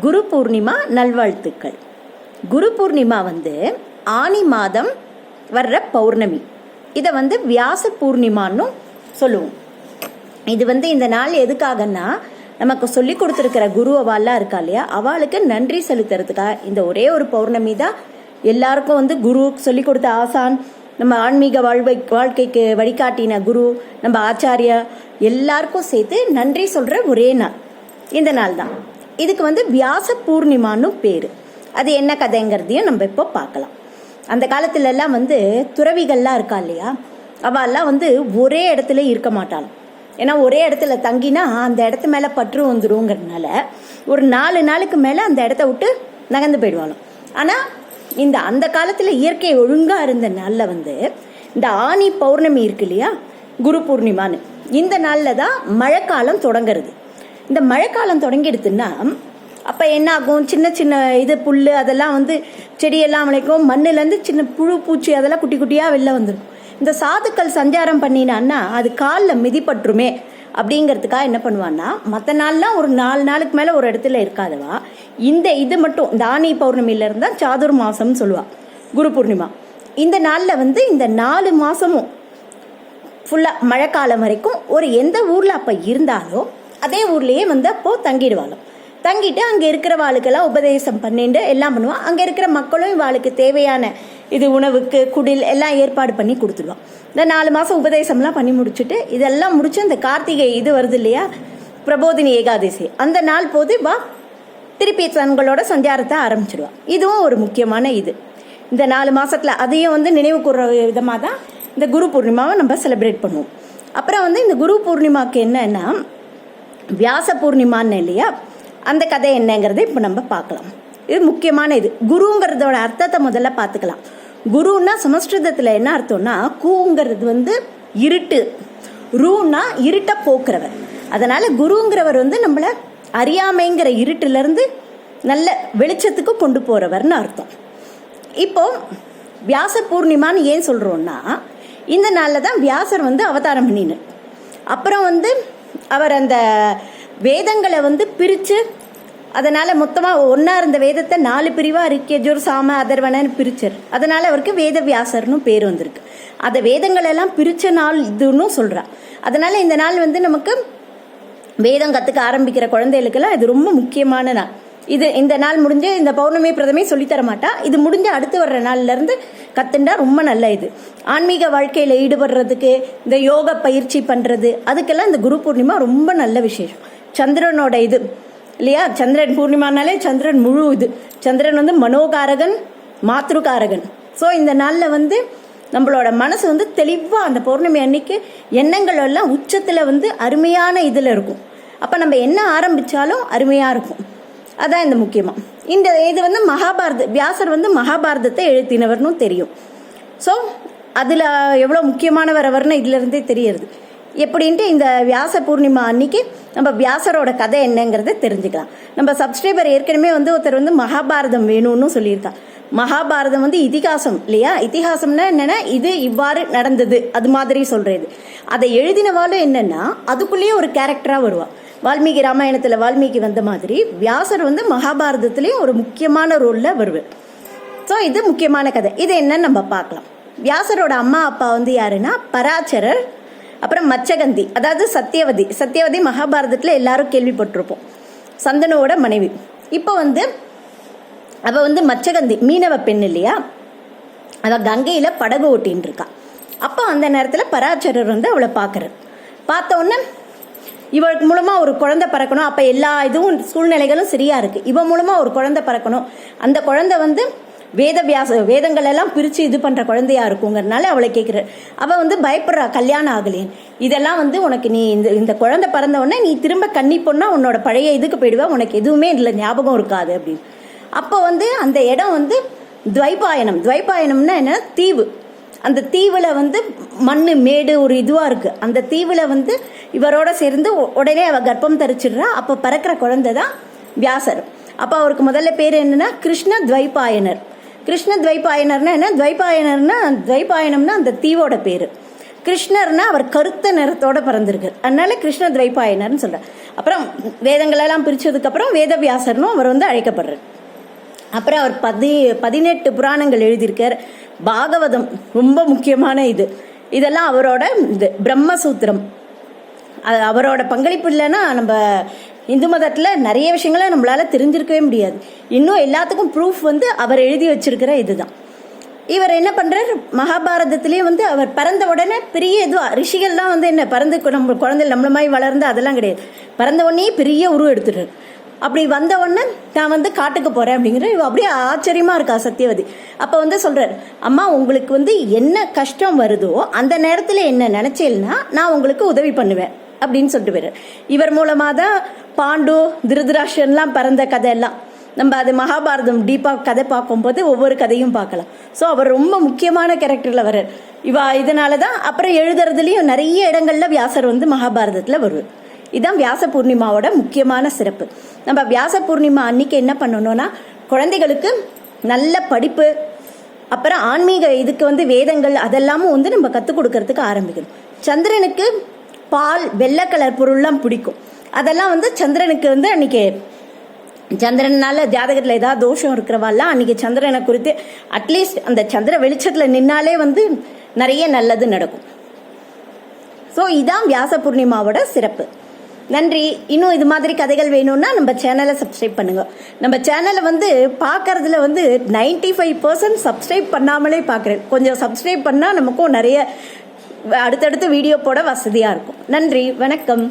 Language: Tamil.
குரு பூர்ணிமா நல்வாழ்த்துக்கள். குரு பூர்ணிமா வந்து ஆனி மாதம் வர்ற பௌர்ணமி. இதை வந்து வியாச பூர்ணிமான்னு சொல்லுவோம். இது வந்து இந்த நாள் எதுக்காகன்னா நமக்கு சொல்லி கொடுத்துருக்கிற குரு அவாலாம் இருக்கா இல்லையா? அவளுக்கு நன்றி செலுத்துறதுக்காக இந்த ஒரே ஒரு பௌர்ணமி தான் எல்லாருக்கும் வந்து குரு சொல்லி கொடுத்த ஆசான் நம்ம ஆன்மீக வாழ்வை வாழ்க்கைக்கு வழிகாட்டின குரு நம்ம ஆச்சாரியா எல்லாருக்கும் சேர்த்து நன்றி சொல்கிற ஒரே நாள். இந்த நாள் தான். இதுக்கு வந்து வியாச பூர்ணிமான்னு பேர். அது என்ன கதைங்கிறதையும் நம்ம இப்போ பார்க்கலாம். அந்த காலத்துலலாம் வந்து துறவிகள்லாம் இருக்கா இல்லையா? அவெல்லாம் வந்து ஒரே இடத்துல இருக்க மாட்டாளாம் ஏன்னா ஒரே இடத்துல தங்கினா அந்த இடத்து மேலே பற்று வந்துடுங்கிறதுனால ஒரு நாலு நாளுக்கு மேலே அந்த இடத்த விட்டு நகர்ந்து போயிடுவாளாம். ஆனால் இந்த அந்த காலத்தில் இயற்கை ஒழுங்காக இருந்த நாளில் வந்து இந்த ஆனி பௌர்ணமி இருக்கு இல்லையா? குரு பூர்ணிமான்னு. இந்த நாளில் தான் மழைக்காலம் தொடங்குறது. இந்த மழைக்காலம் தொடங்கிடுதுன்னா அப்போ என்ன ஆகும் சின்ன சின்ன இது புல் அதெல்லாம் வந்து செடியெல்லாம் முளைக்கும் மண்ணுலேருந்து சின்ன புழு பூச்சி அதெல்லாம் குட்டி குட்டியாக வெளில வந்துடும் இந்த சாதுக்கள் சஞ்சாரம் பண்ணினான்னா அது காலில் மிதிப்பட்டுருமே அப்படிங்கிறதுக்காக என்ன பண்ணுவான்னா மற்ற நாள்லாம் ஒரு நாலு நாளுக்கு மேலே ஒரு இடத்துல இருக்காதவா? இந்த இது மட்டும் இந்த ஆனி தான் சாதுர் மாதம்னு சொல்லுவாள் குரு பூர்ணிமா. இந்த நாளில் வந்து இந்த நாலு மாதமும் ஃபுல்லாக மழைக்காலம் வரைக்கும் ஒரு எந்த ஊரில் அப்போ இருந்தாலோ அதே ஊர்லேயே வந்து அப்போது தங்கிடுவாங்க. தங்கிட்டு அங்கே இருக்கிற வாளுக்கெல்லாம் உபதேசம் பண்ணிட்டு எல்லாம் பண்ணுவான் அங்கே இருக்கிற மக்களும் இவாளுக்கு தேவையான இது உணவுக்கு குடில் எல்லாம் ஏற்பாடு பண்ணி கொடுத்துருவான் இந்த நாலு மாதம் உபதேசம்லாம் பண்ணி முடிச்சுட்டு இதெல்லாம் முடிச்சு அந்த கார்த்திகை இது வருது இல்லையா? பிரபோதினி ஏகாதசி. அந்த நாள் போது வா திருப்பி தங்களோட சஞ்சாரத்தை ஆரம்பிச்சிடுவான் இதுவும் ஒரு முக்கியமான இது. இந்த நாலு மாதத்தில் அதையும் வந்து நினைவு கூற விதமாக தான் இந்த குரு பூர்ணிமாவை நம்ம செலிப்ரேட் பண்ணுவோம். அப்புறம் வந்து இந்த குரு பூர்ணிமாவுக்கு என்னன்னா வியாச பூர்ணிமான்னு இல்லையா? அந்த கதை என்னங்கிறத இப்போ நம்ம பார்க்கலாம். இது முக்கியமான இது. குருங்கிறதோட அர்த்தத்தை முதல்ல பார்த்துக்கலாம். குருன்னா சமஸ்கிருதத்தில் என்ன அர்த்தம்னா கூங்கிறது வந்து இருட்டு. ரூன்னா இருட்டை போக்குறவர். அதனால குருங்கிறவர் வந்து நம்மளை அறியாமைங்கிற இருட்டிலிருந்து நல்ல வெளிச்சத்துக்கு கொண்டு போறவர்னு அர்த்தம். இப்போ வியாச பூர்ணிமான்னு ஏன் சொல்றோம்னா இந்த நாளில் தான் வியாசர் வந்து அவதாரம் பண்ணினார். அப்புறம் வந்து அவர் அந்த வேதங்களை வந்து பிரித்து அதனால் மொத்தமாக ஒன்றா இருந்த வேதத்தை நாலு பிரிவாக இருக்கேஜூர் சாம அதர்வனன்னு பிரிச்சர். அதனால் அவருக்கு வேத வியாசர்னு பேர் வந்திருக்கு. அந்த வேதங்கள் எல்லாம் பிரித்த நாள் இதுன்னு சொல்கிறா அதனால் இந்த நாள் வந்து நமக்கு வேதம் கற்றுக்க ஆரம்பிக்கிற குழந்தைகளுக்கெல்லாம் இது ரொம்ப முக்கியமான நாள். இது இந்த நாள் முடிஞ்சு இந்த பௌர்ணமி பிரதமே சொல்லித்தர மாட்டா. இது முடிஞ்சு அடுத்து வர்ற நாள்லேருந்து கத்துண்டா ரொம்ப நல்ல இது. ஆன்மீக வாழ்க்கையில் ஈடுபடுறதுக்கு இந்த யோக பயிற்சி பண்ணுறது அதுக்கெல்லாம் இந்த குரு பூர்ணிமா ரொம்ப நல்ல விசேஷம். சந்திரனோட இது இல்லையா? சந்திரன் பூர்ணிமானாலே சந்திரன் முழு இது. சந்திரன் வந்து மனோகாரகன் மாத்ருகாரகன். ஸோ இந்த நாளில் வந்து நம்மளோட மனசு வந்து தெளிவாக அந்த பௌர்ணமி அன்னைக்கு எண்ணங்கள் எல்லாம் உச்சத்தில் வந்து அருமையான இதில் இருக்கும். அப்போ நம்ம என்ன ஆரம்பித்தாலும் அருமையாக இருக்கும். அதான் இந்த முக்கியமாக இந்த இது வந்து மகாபாரத வியாசர் வந்து மகாபாரதத்தை எழுத்தினவர்னு தெரியும். ஸோ அதில் எவ்வளோ முக்கியமானவர் அவர்னு இதுலேருந்தே தெரியறது. எப்படின்ட்டு இந்த வியாச பூர்ணிமா அன்னைக்கு நம்ம வியாசரோட கதை என்னங்கிறத தெரிஞ்சுக்கலாம். நம்ம சப்ஸ்கிரைபர் ஏற்கனவே வந்து ஒருத்தர் வந்து மகாபாரதம் வேணும்னு சொல்லியிருக்கா மகாபாரதம் வந்து இதிகாசம் இல்லையா? இதிகாசம்னா என்னன்னா இது இவ்வாறு நடந்தது அது மாதிரி சொல்றது. அதை எழுதினவாலும் என்னன்னா அதுக்குள்ளேயே ஒரு கேரக்டரா வருவாள் வால்மீகி ராமாயணத்தில் வால்மீகி வந்த மாதிரி வியாசர் வந்து மகாபாரதத்துலேயும் ஒரு முக்கியமான ரோலில் வருவார். ஸோ இது முக்கியமான கதை. இது என்னன்னு நம்ம பார்க்கலாம். வியாசரோட அம்மா அப்பா வந்து யாருன்னா பராச்சரர் அப்புறம் மச்சகந்தி அதாவது சத்தியவதி சத்தியவதி மகாபாரதத்தில் எல்லாரும் கேள்விப்பட்டிருப்போம். சந்தனுவோட மனைவி. இப்போ வந்து அவ வந்து மச்சகந்தி மீனவ பெண் இல்லையா? அவ கங்கையில் படகு ஓட்டின்னு இருக்கா. அப்போ அந்த நேரத்தில் பராச்சரர் வந்து அவளை பார்க்கறார். பார்த்த உடனே இவளுக்கு மூலமா ஒரு குழந்தை பிறக்கணும். அப்ப எல்லா இதுவும் சூழ்நிலைகளும் சரியா இருக்கு. இவ மூலமா ஒரு குழந்தை பிறக்கணும். அந்த குழந்தை வந்து வேத வியாச வேதங்கள் எல்லாம் பிரிச்சு இது பண்ற குழந்தையா இருக்குங்கிறனால அவளை கேட்கிறார் அவ வந்து பயப்படுறா கல்யாணம் ஆகலேன் இதெல்லாம் வந்து உனக்கு நீ இந்த இந்த குழந்தை பிறந்த உடனே நீ திரும்ப கன்னி பொண்ணா உன்னோட பழைய இதுக்கு போயிடுவா. உனக்கு எதுவுமே இதுல ஞாபகம் இருக்காது அப்படின்னு. அப்போ வந்து அந்த இடம் வந்து துவைபாயனம் துவைபாயனம்னா என்ன? தீவு. அந்த தீவில் வந்து மண்ணு மேடு ஒரு இதுவாக இருக்குது அந்த தீவில் வந்து இவரோட சேர்ந்து உடனே அவள் கர்ப்பம் தரிச்சிடுறா. அப்போ பறக்கிற குழந்தை தான் வியாசர். அப்போ அவருக்கு முதல்ல பேர் என்னென்னா கிருஷ்ண துவைபாயனர் கிருஷ்ண துவைபாயனர்னா என்ன? துவைபாயனர்னா துவைபாயனம்னா அந்த தீவோட பேர். கிருஷ்ணர்னா அவர் கருத்த நிறத்தோட பிறந்திருக்கார் அதனால கிருஷ்ண துவைபாயனர்னு சொல்கிறார் அப்புறம் வேதங்களெல்லாம் பிரித்ததுக்கப்புறம் வேதவியாசர்னும் அவர் வந்து அழைக்கப்படுறார். அப்புறம் அவர் பதி பதினெட்டு புராணங்கள் எழுதியிருக்கார். பாகவதம் ரொம்ப முக்கியமான இது. இதெல்லாம் அவரோட இது பிரம்மசூத்திரம். அது அவரோட பங்களிப்பு இல்லைன்னா நம்ம இந்து மதத்தில் நிறைய விஷயங்களை நம்மளால தெரிஞ்சிருக்கவே முடியாது. இன்னும் எல்லாத்துக்கும் ப்ரூஃப் வந்து அவர் எழுதி வச்சிருக்கிற இதுதான். இவர் என்ன பண்ணுறார் மகாபாரதத்திலேயே வந்து அவர் பிறந்த உடனே பெரிய இதுவாக ரிஷிகள்லாம் வந்து என்ன பிறந்து நம்ம குழந்தை நம்மள மாதிரி வளர்ந்து அதெல்லாம் கிடையாது. பிறந்த உடனே பெரிய உருவம் எடுத்துட்டார் அப்படி வந்த உடனே நான் வந்து காட்டுக்கு போறேன் அப்படிங்கிற இவ அப்படியே ஆச்சரியமா இருக்கா சத்தியவதி அப்ப வந்து சொல்றாரு அம்மா உங்களுக்கு வந்து என்ன கஷ்டம் வருதோ அந்த நேரத்துல என்ன நினைச்சேன்னா நான் உங்களுக்கு உதவி பண்ணுவேன் அப்படின்னு சொல்லிட்டு போயிரு இவர் மூலமா தான் பாண்டு திருதராஷன்லாம் பிறந்த கதையெல்லாம். நம்ம அது மகாபாரதம் டீப்பாக கதை பார்க்கும்போது ஒவ்வொரு கதையும் பார்க்கலாம். ஸோ அவர் ரொம்ப முக்கியமான கேரக்டரில் வர்றார். இவா இதனால தான் அப்புறம் எழுதுறதுலேயும் நிறைய இடங்கள்ல வியாசர் வந்து மகாபாரதத்தில் வருவார். இதுதான் வியாச பூர்ணிமாவோட முக்கியமான சிறப்பு. நம்ம வியாச பூர்ணிமா அன்னைக்கு என்ன பண்ணணும்னா குழந்தைகளுக்கு நல்ல படிப்பு அப்புறம் ஆன்மீக இதுக்கு வந்து வேதங்கள் அதெல்லாமும் வந்து நம்ம கற்றுக் கொடுக்கறதுக்கு ஆரம்பிக்கணும். சந்திரனுக்கு பால் வெள்ளை கலர் பொருள்லாம் பிடிக்கும். அதெல்லாம் வந்து சந்திரனுக்கு வந்து அன்னைக்கு சந்திரனால் ஜாதகத்தில் ஏதாவது தோஷம் இருக்கிறவாள்லாம் அன்னைக்கு சந்திரனை குறித்து அட்லீஸ்ட் அந்த சந்திர வெளிச்சத்தில் நின்னாலே வந்து நிறைய நல்லது நடக்கும். ஸோ இதான் வியாச பூர்ணிமாவோட சிறப்பு. நன்றி. இன்னும் இது மாதிரி கதைகள் வேணும்னா நம்ம சேனலை சப்ஸ்கிரைப் பண்ணுங்க. நம்ம சேனலை வந்து பார்க்கறதுல வந்து 95% ஃபைவ் பர்சன்ட் சப்ஸ்கிரைப் பண்ணாமலே பார்க்குறேன் கொஞ்சம் சப்ஸ்கிரைப் பண்ணால் நமக்கும் நிறைய அடுத்தடுத்து வீடியோ போட வசதியாக இருக்கும். நன்றி. வணக்கம்.